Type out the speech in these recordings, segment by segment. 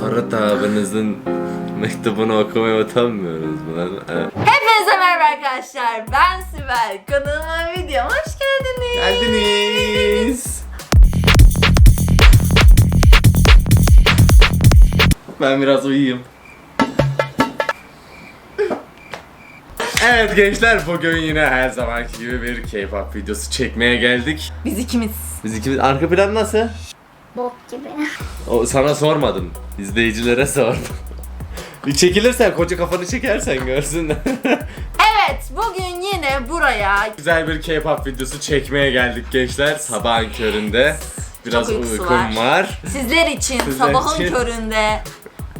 Ferhat abinizin mektubunu okumaya utanmıyoruz buna. Evet. Hepinize merhaba arkadaşlar. Ben Sibel. Kanalıma videoma hoş geldiniz. Geldiniz. Ben biraz uyuyayım. Evet gençler bugün yine her zamanki gibi bir K-pop videosu çekmeye geldik. Biz ikimiz. Biz ikimiz arka plan nasıl? Bok gibi. O sana sormadım. İzleyicilere sordum. Bir çekilirsen koca kafanı çekersen görsünler. Evet bugün yine buraya Güzel bir K-pop videosu çekmeye geldik gençler. Sabahın köründe. Biraz Çok uykusu uykum var. sizler için Sizler sabahın için. köründe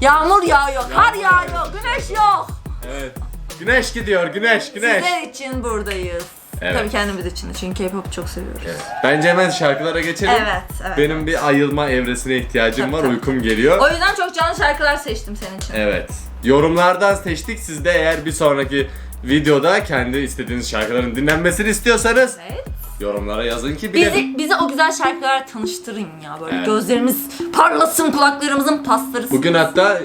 yağmur yağıyor, kar yağıyor, güneş yok. Evet. Güneş gidiyor, güneş, güneş. Sizler için buradayız. Evet. Tabii kendimiz için de çünkü K-pop çok seviyoruz. Evet. Bence hemen şarkılara geçelim. Evet, evet. Benim bir ayılma evresine ihtiyacım Tabii, var, tabii. uykum geliyor. O yüzden çok canlı şarkılar seçtim senin için. Evet. Yorumlardan seçtik. Siz de eğer bir sonraki videoda kendi istediğiniz şarkıların dinlenmesini istiyorsanız Evet. yorumlara yazın ki bilelim. Bizi, bize o güzel şarkılar tanıştırın ya böyle Evet. gözlerimiz parlasın kulaklarımızın pasları Bugün hatta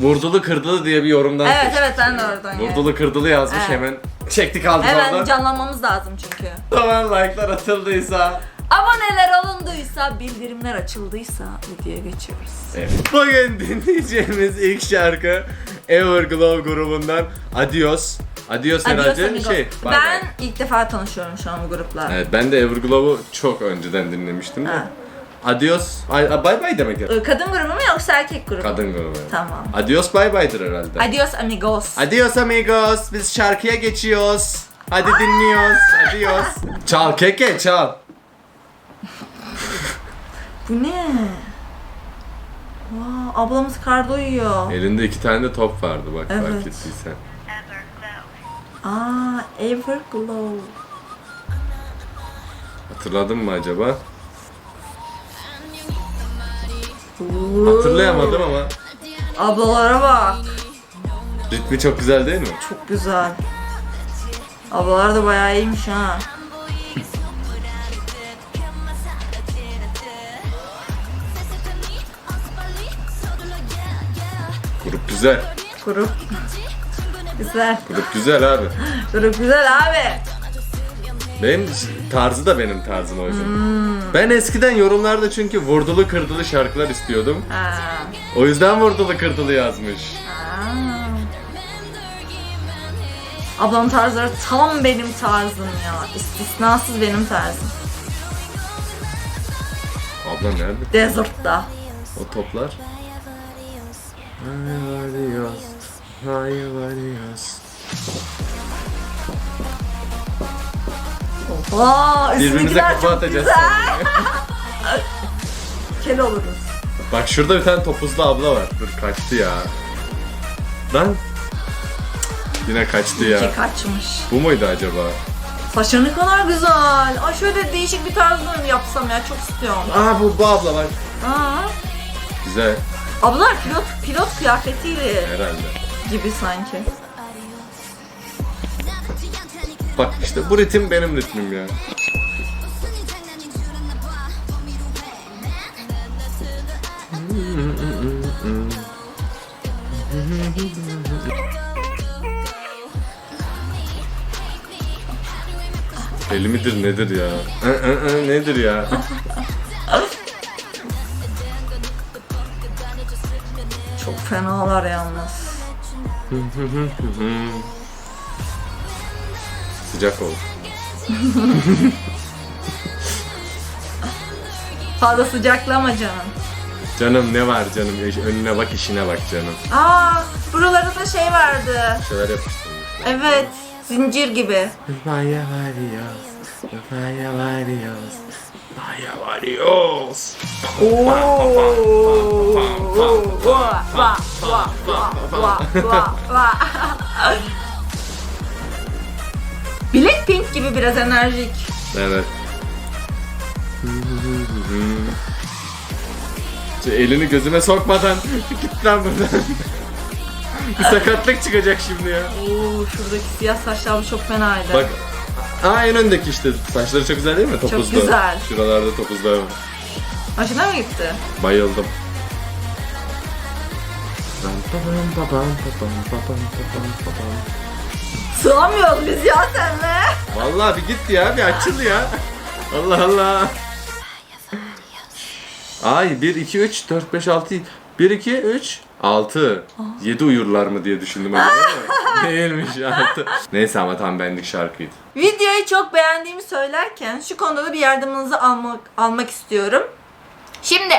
vurdulu kırdılı diye bir yorumdan Evet seçtik. evet ben de oradan geldim. Vurdulu kırdılı yazmış Evet. hemen çektik aldık Hemen oradan. canlanmamız lazım çünkü. Tamam like'lar atıldıysa. Aboneler alındıysa, bildirimler açıldıysa videoya geçiyoruz. Evet. Bugün dinleyeceğimiz ilk şarkı Everglow grubundan Adios. Adios, herhalde amigos. şey. bay. ben ilk defa tanışıyorum şu an bu grupla. Evet ben de Everglow'u çok önceden dinlemiştim de. Ha. Adios. Ay, ay, bye bye demek. Ee, Kadın grubu mu yoksa erkek grubu? mu? Kadın grubu. Tamam. Adios bye bye'dır herhalde. Adios amigos. Adios amigos. Biz şarkıya geçiyoruz. Hadi dinliyoruz. Adios. Çal keke çal. Bu ne? Vaa, ablamız karda uyuyor. Elinde iki tane de top vardı bak fark Evet. ettiysen. Aa, Everglow. Hatırladın mı acaba? Hatırlayamadım ama Ablalara bak. ritmi çok güzel değil mi? Çok güzel. Ablalar da bayağı iyiymiş ha. Grup güzel. Grup. Güzel. Grup güzel abi. Grup güzel abi. Benim tarzı da benim tarzım o yüzden. Hmm. Ben eskiden yorumlarda çünkü vurdulu kırdılı şarkılar istiyordum. Ha. O yüzden vurdulu kırdılı yazmış. Aa. Ablamın tarzları tam benim tarzım ya. İstisnasız benim tarzım. Abla nerede? Desert'ta. O toplar. Hayır varıyoruz. Aa, Birbirimize üstündekiler kafa çok atacağız. güzel. Kel oluruz. Bak şurada bir tane topuzlu abla var. Dur kaçtı ya. Lan. Yine kaçtı ya. Ki kaçmış. Bu muydu acaba? Saçları ne kadar güzel. Ay şöyle değişik bir tarzda mı yapsam ya çok istiyorum. Aa bu, bu abla bak. Aa. Güzel Ablalar pilot pilot kıyafetiyle herhalde. gibi sanki. Bak işte bu ritim benim ritmim ya. Deli midir nedir ya? Hı, hı, hı, nedir ya? Çok fenalar yalnız. Sıcak ol. Fazla sıcaklama canım. Canım ne var canım? Önüne bak işine bak canım. Aa, buralarda şey vardı. Bir şeyler yapıştırmış. Evet, zincir gibi. Vaya varios, vaya varios, vaya varios. Oo. Va va va va va va. Blackpink gibi biraz enerjik. Evet. Elini gözüme sokmadan git lan buradan. Bir sakatlık çıkacak şimdi ya. Oo, şuradaki siyah saçlar çok fenaydı. Bak. Aa en öndeki işte. Saçları çok güzel değil mi? Topuzlu. güzel. Şuralarda topuzlar var. Hoşuna mı gitti? Bayıldım. Babam, babam, babam, babam, babam, babam. Sığamıyoruz biz ya senle. Vallahi bir git ya, bir açıl ya. Allah Allah. Ay 1, 2, 3, 4, 5, 6, 1, 2, 3, 6. 7 uyurlar mı diye düşündüm acaba ama değilmiş 6. Neyse ama tam benlik şarkıydı. Videoyu çok beğendiğimi söylerken şu konuda da bir yardımınızı almak almak istiyorum. Şimdi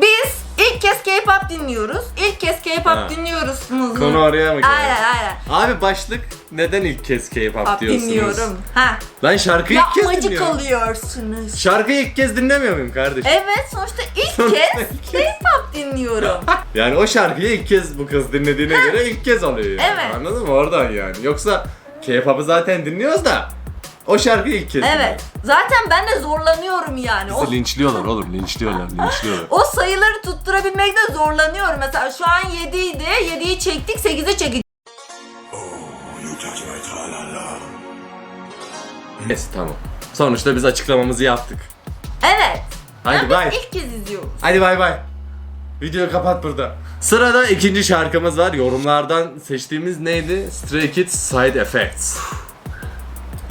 biz ilk kez K-pop dinliyoruz. İlk kez K-pop dinliyoruz. Konu oraya mı geldi? Aynen aynen. Abi başlık neden ilk kez K-pop Pop diyorsunuz? dinliyorum. Ha. Lan şarkıyı ilk kez Yapmacık dinliyorum. oluyorsunuz. Şarkıyı ilk kez dinlemiyor muyum kardeşim? Evet sonuçta ilk Sonuçta kez ilk K-pop dinliyorum. Yani o şarkıyı ilk kez bu kız dinlediğine göre ilk kez alıyor yani. Evet. Anladın mı? Oradan yani. Yoksa K-pop'u zaten dinliyoruz da o şarkıyı ilk kez evet. Zaten ben de zorlanıyorum yani. O, Bizi linçliyorlar oğlum, linçliyorlar, linçliyorlar. o sayıları tutturabilmekte zorlanıyorum. Mesela şu an 7 idi. 7'yi çektik 8'e çekeceğiz. Neyse tamam. Sonuçta biz açıklamamızı yaptık. Evet. Hadi bay. biz ilk kez izliyoruz. Hadi bay bay. Videoyu kapat burada. Sırada ikinci şarkımız var. Yorumlardan seçtiğimiz neydi? Stray Kids Side Effects.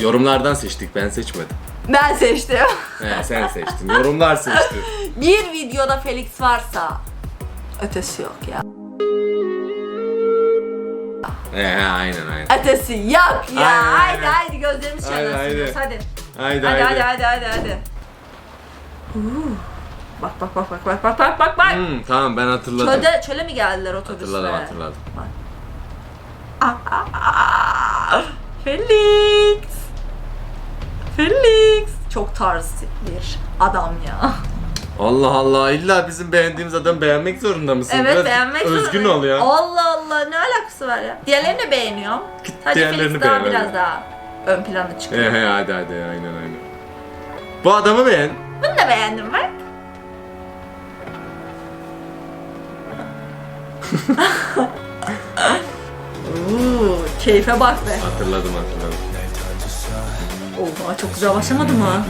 Yorumlardan seçtik, ben seçmedim. Ben seçtim. He, sen seçtin. Yorumlar seçti. Bir videoda Felix varsa ötesi yok ya. He, aynen aynen. Ötesi yok ya. Aynen, haydi aynen. haydi gözlerimiz Haydi, çarpsın. haydi. Hadi. Haydi Hadi haydi. hadi hadi hadi. Bak bak bak bak bak bak bak bak bak. Hmm, tamam ben hatırladım. Çölde, çöle mi geldiler otobüsle? Hatırladım hatırladım. Aa, Felix. Felix. Çok tarz bir adam ya. Allah Allah illa bizim beğendiğimiz adamı beğenmek zorunda mısın? Evet Biraz beğenmek Özgün zorundayım. ol ya. Allah Allah ne alakası var ya? Diğerlerini de beğeniyorum. Sadece diğerlerini Felix daha biraz daha ön plana He çıkıyor. he hadi hadi aynen aynen. Bu adamı beğen. Bunu da beğendim bak. Uuu, keyfe bak be. Hatırladım hatırladım. Oha çok güzel başlamadı mı?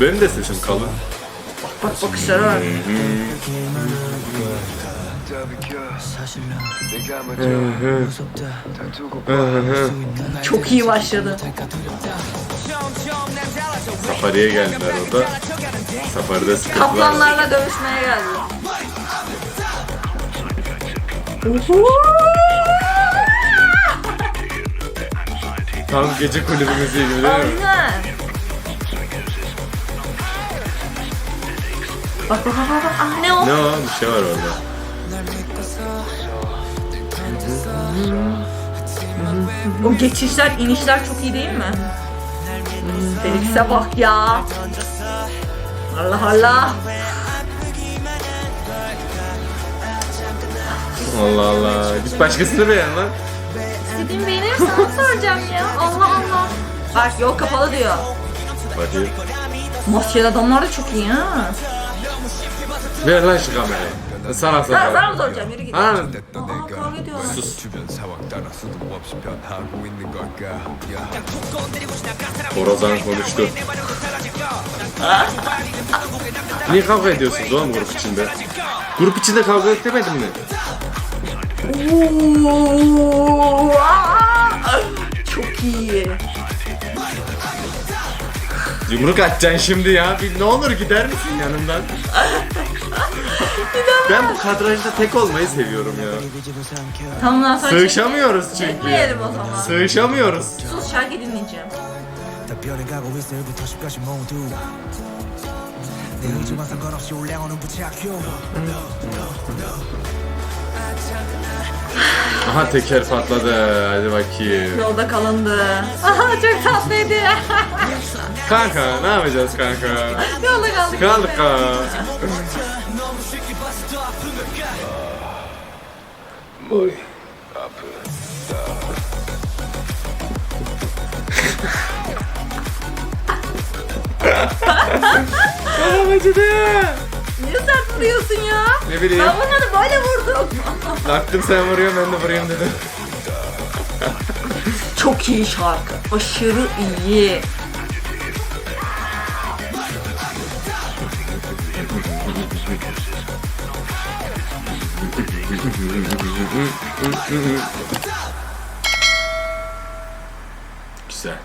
Benim de sesim kalın. Bak bak bakışlara. Çok iyi başladı. Safari'ye geldiler o da. Safari'de sıkıntı. Kaplanlarla dövüşmeye geldi. Tam gece kulübü müziği gibi değil mi? Aynen. Bak bak bak bak. bak. Ah ne o? Ne o? Bir şey var orada. O geçişler, inişler çok iyi değil mi? Felix'e bak ya. Allah Allah. Allah Allah. Git başkasını beğen lan. İstediğimi beğenirsen onu soracağım ya. Allah Allah. Bak yol kapalı diyor. Bakayım. Maskeli adamlar da çok iyi ha. Ver lan şu kamerayı. Sana soracağım. Sana mı soracağım? Yürü git. Ha. Aa, kavga ediyorlar. Sus. Borazan konuştu. Niye kavga ediyorsunuz oğlum grup içinde? Grup içinde kavga etmedin mi? Oo, aa! Çok iyi. Yumruk atacaksın şimdi ya. Bir, ne olur gider misin yanımdan? ben bu kadrajda tek olmayı seviyorum ya. Tamam lan sonra Sığışamıyoruz çek- çünkü. Çekmeyelim o zaman. Sığışamıyoruz. Sus şarkı dinleyeceğim. Aha teker patladı. Hadi bakayım. Yolda kalındı. Aha çok tatlıydı. Kanka ne yapacağız kanka? Yolda kaldık. Kaldık ha. Oy. Aa, acıdı. Niye sert vuruyorsun ya? Ne bileyim. Ben bunları böyle vurdum. Baktım sen vuruyorsun ben de vurayım dedim. Çok iyi şarkı. Aşırı iyi. Güzel.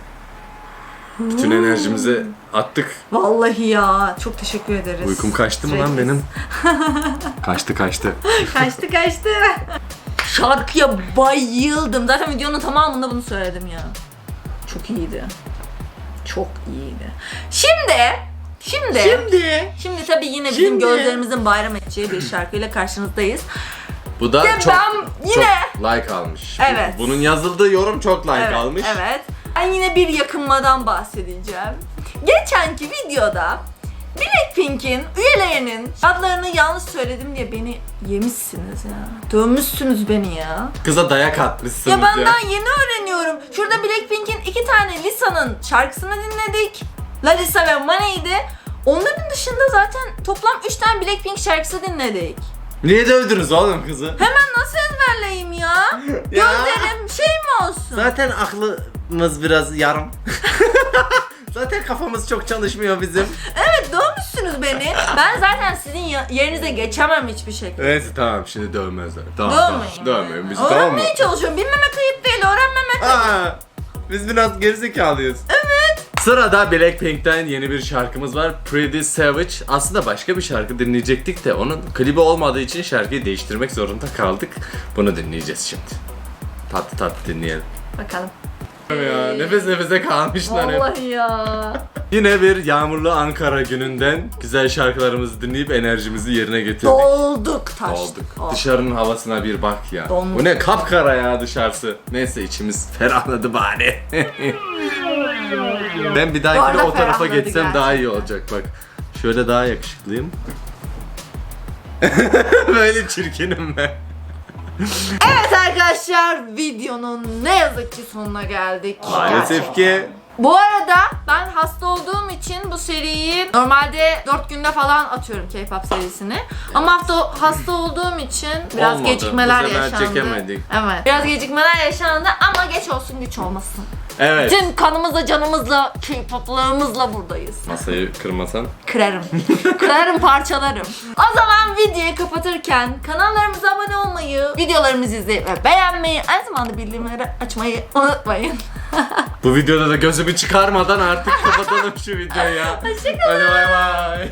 Bütün enerjimizi attık. Vallahi ya çok teşekkür ederiz. Uykum kaçtı mı lan benim? kaçtı kaçtı. Kaçtı kaçtı. Şarkıya bayıldım. Zaten videonun tamamında bunu söyledim ya. Çok iyiydi. Çok iyiydi. Şimdi Şimdi Şimdi. Şimdi tabii yine bizim Şimdi. gözlerimizin bayram edeceği bir şarkıyla karşınızdayız. Bu da Ve çok ben yine çok like almış. Evet. Bunun yazıldığı yorum çok like evet, almış. Evet. Ben yine bir yakınmadan bahsedeceğim. Geçenki videoda Blackpink'in üyelerinin adlarını yanlış söyledim diye beni yemişsiniz ya. Dövmüşsünüz beni ya. Kıza dayak atmışsınız Ya ya. ben daha yeni öğreniyorum. Şurada Blackpink'in iki tane Lisa'nın şarkısını dinledik. Lalisa ve Money'di. Onların dışında zaten toplam 3 tane Blackpink şarkısı dinledik. Niye dövdünüz oğlum kızı? Hemen nasıl ezberleyeyim ya? Gözlerim şey mi olsun? Zaten aklımız biraz yarım. Zaten kafamız çok çalışmıyor bizim. Evet dövmüşsünüz beni. Ben zaten sizin ya- yerinize geçemem hiçbir şekilde. Neyse tamam şimdi dövmezler. Tamam Dövmeyin. tamam. Dövmeyin bizi tamam mı? Öğrenmeye çalışıyorum. Bilmemek ayıp değil. Öğrenmemek Aa, biz biraz gerizekalıyız. Evet. Sırada Blackpink'ten yeni bir şarkımız var. Pretty Savage. Aslında başka bir şarkı dinleyecektik de onun klibi olmadığı için şarkıyı değiştirmek zorunda kaldık. Bunu dinleyeceğiz şimdi. Tatlı tatlı dinleyelim. Bakalım. Ya nefes nefese kalmışlar hep. Vallahi ya. Yine bir yağmurlu Ankara gününden güzel şarkılarımızı dinleyip enerjimizi yerine getirdik. Dolduk taştık. Olduk. Oh. Dışarının havasına bir bak ya. Donmuş. Bu ne kapkara ya dışarısı. Neyse içimiz ferahladı bari. ben bir arada dahakine o tarafa geçsem daha iyi gerçekten. olacak bak. Şöyle daha yakışıklıyım. Böyle çirkinim ben. Evet arkadaşlar videonun ne yazık ki sonuna geldik. Maalesef ki Bu arada ben hasta olduğum için bu seriyi normalde 4 günde falan atıyorum K-pop serisini. Ama hafta hasta olduğum için biraz Olmadı. gecikmeler yaşandı. çekemedik. Evet. Biraz gecikmeler yaşandı ama geç olsun güç olmasın. evet. Tüm kanımızla, canımızla, K-pop'larımızla buradayız. Masayı kırmasam. Kırarım. Kırarım, parçalarım. O zaman videoyu kapatırken kanallarımıza abone olmayı, videolarımızı izleyip ve beğenmeyi, aynı zamanda bildirimleri açmayı unutmayın. Bu videoda da gözümü çıkarmadan artık kapatalım şu videoyu ya. Hoşçakalın. Hadi bay bay.